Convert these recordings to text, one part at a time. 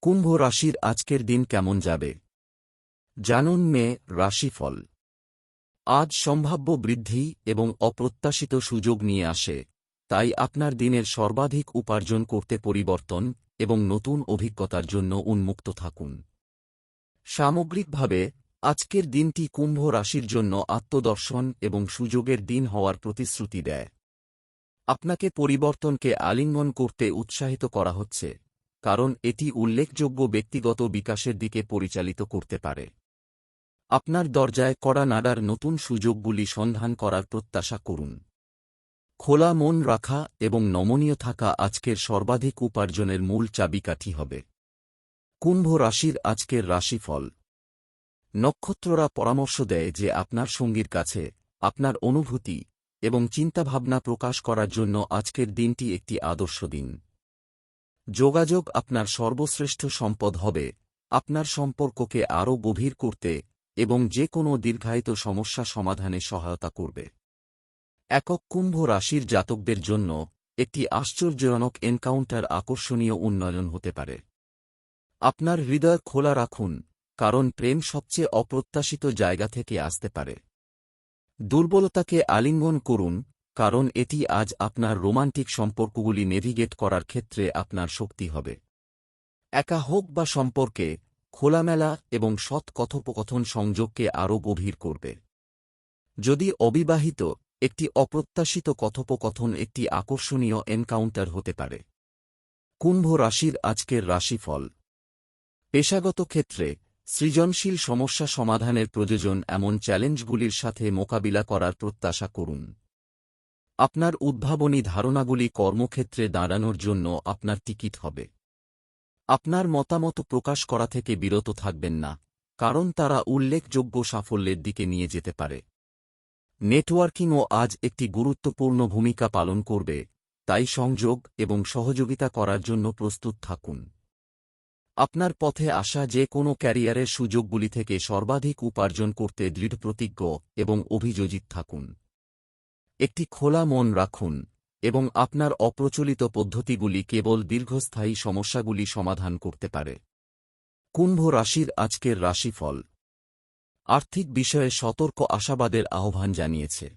কুম্ভ রাশির আজকের দিন কেমন যাবে? জানুন মে রাশিফল। আজ সম্ভাব্য বৃদ্ধি এবং অপ্রত্যাশিত সুযোগ নিয়ে আসে, তাই আপনার দিনের সর্বাধিক উপার্জন করতে পরিবর্তন এবং নতুন অভিজ্ঞতার জন্য উন্মুক্ত থাকুন। সামগ্রিকভাবে, আজকের দিনটি কুম্ভ রাশির জন্য আত্মদর্শন এবং সুযোগের দিন হওয়ার প্রতিশ্রুতি দেয়। আপনাকে পরিবর্তনকে আলিঙ্গন করতে উৎসাহিত করা হচ্ছে। কারণ এটি উল্লেখযোগ্য ব্যক্তিগত বিকাশের দিকে পরিচালিত করতে পারে। আপনার দরজায় কড়া নাড়ার নতুন সুযোগগুলি সন্ধান করার প্রত্যাশা করুন। খোলা মন রাখা এবং নমনীয় থাকা আজকের সর্বাধিক উপার্জনের মূল চাবিকাঠি হবে। কুম্ভ রাশির আজকের রাশিফল। নক্ষত্ররা পরামর্শ দেয় যে আপনার সঙ্গীর কাছে, আপনার অনুভূতি এবং চিন্তাভাবনা প্রকাশ করার জন্য আজকের দিনটি একটি আদর্শ দিন। যোগাযোগ আপনার সর্বশ্রেষ্ঠ সম্পদ হবে, আপনার সম্পর্ককে আরও গভীর করতে এবং যে কোনো দীর্ঘায়িত সমস্যা সমাধানে সহায়তা করবে। একক কুম্ভ রাশির জাতকদের জন্য একটি আশ্চর্যজনক এনকাউন্টার আকর্ষণীয় উন্নয়ন হতে পারে। আপনার হৃদয় খোলা রাখুন, কারণ প্রেম সবচেয়ে অপ্রত্যাশিত জায়গা থেকে আসতে পারে। দুর্বলতাকে আলিঙ্গন করুন কারণ এটি আজ আপনার রোমান্টিক সম্পর্কগুলি নেভিগেট করার ক্ষেত্রে আপনার শক্তি হবে। একা হোক বা সম্পর্কে, খোলামেলা এবং সৎ কথোপকথন সংযোগকে আরও গভীর করবে। যদি অবিবাহিত, একটি অপ্রত্যাশিত কথোপকথন একটি আকর্ষণীয় এনকাউন্টার হতে পারে। কুম্ভ রাশির আজকের রাশিফল। পেশাগত ক্ষেত্রে, সৃজনশীল সমস্যা সমাধানের প্রয়োজন এমন চ্যালেঞ্জগুলির সাথে মোকাবিলা করার প্রত্যাশা করুন। আপনার উদ্ভাবনী ধারণাগুলি কর্মক্ষেত্রে দাঁড়ানোর জন্য আপনার টিকিট হবে। আপনার মতামত প্রকাশ করা থেকে বিরত থাকবেন না, কারণ তারা উল্লেখযোগ্য সাফল্যের দিকে নিয়ে যেতে পারে। নেটওয়ার্কিংও আজ একটি গুরুত্বপূর্ণ ভূমিকা পালন করবে, তাই সংযোগ এবং সহযোগিতা করার জন্য প্রস্তুত থাকুন। আপনার পথে আসা যে কোনো ক্যারিয়ারের সুযোগগুলি থেকে সর্বাধিক উপার্জন করতে দৃঢ়প্রতিজ্ঞ এবং অভিযোজিত থাকুন। একটি খোলা মন রাখুন, এবং আপনার অপ্রচলিত পদ্ধতিগুলি কেবল দীর্ঘস্থায়ী সমস্যাগুলি সমাধান করতে পারে। কুম্ভ রাশির আজকের রাশিফল। আর্থিক বিষয়ে সতর্ক আশাবাদের আহ্বান জানিয়েছে।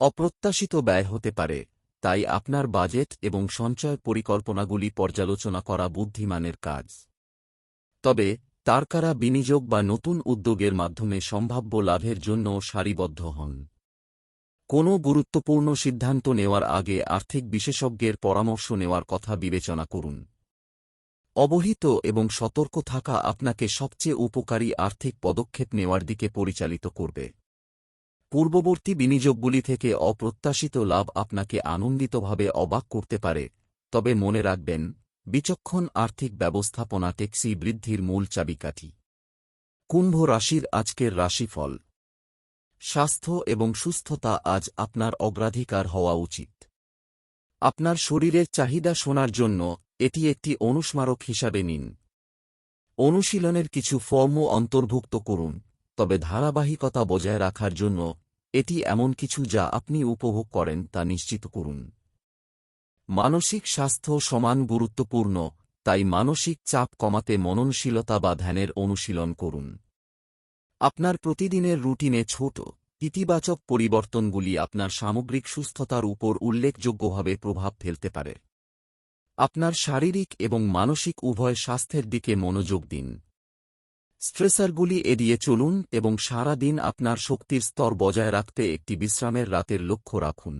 অপ্রত্যাশিত ব্যয় হতে পারে, তাই আপনার বাজেট এবং সঞ্চয় পরিকল্পনাগুলি পর্যালোচনা করা বুদ্ধিমানের কাজ। তবে, তারকারা বিনিয়োগ বা নতুন উদ্যোগের মাধ্যমে সম্ভাব্য লাভের জন্য সারিবদ্ধ হন। কোনো গুরুত্বপূর্ণ সিদ্ধান্ত নেওয়ার আগে আর্থিক বিশেষজ্ঞের পরামর্শ নেওয়ার কথা বিবেচনা করুন। অবহিত এবং সতর্ক থাকা আপনাকে সবচেয়ে উপকারী আর্থিক পদক্ষেপ নেওয়ার দিকে পরিচালিত করবে। পূর্ববর্তী বিনিয়োগগুলি থেকে অপ্রত্যাশিত লাভ আপনাকে আনন্দিতভাবে অবাক করতে পারে, তবে মনে রাখবেন, বিচক্ষণ আর্থিক ব্যবস্থাপনা টেক্সি বৃদ্ধির মূল চাবিকাঠি। কুম্ভ রাশির আজকের রাশিফল। স্বাস্থ্য এবং সুস্থতা আজ আপনার অগ্রাধিকার হওয়া উচিত। আপনার শরীরের চাহিদা শোনার জন্য এটি একটি অনুস্মারক হিসাবে নিন। অনুশীলনের কিছু ফর্মও অন্তর্ভুক্ত করুন, তবে ধারাবাহিকতা বজায় রাখার জন্য এটি এমন কিছু যা আপনি উপভোগ করেন তা নিশ্চিত করুন। মানসিক স্বাস্থ্য সমান গুরুত্বপূর্ণ, তাই মানসিক চাপ কমাতে মননশীলতা বা ধ্যানের অনুশীলন করুন। আপনার প্রতিদিনের রুটিনে ছোট, ইতিবাচক পরিবর্তনগুলি আপনার সামগ্রিক সুস্থতার উপর উল্লেখযোগ্যভাবে প্রভাব ফেলতে পারে। আপনার শারীরিক এবং মানসিক উভয় স্বাস্থ্যের দিকে মনোযোগ দিন। স্ট্রেসারগুলি এড়িয়ে চলুন এবং সারা দিন আপনার শক্তির স্তর বজায় রাখতে একটি বিশ্রামের রাতের লক্ষ্য রাখুন।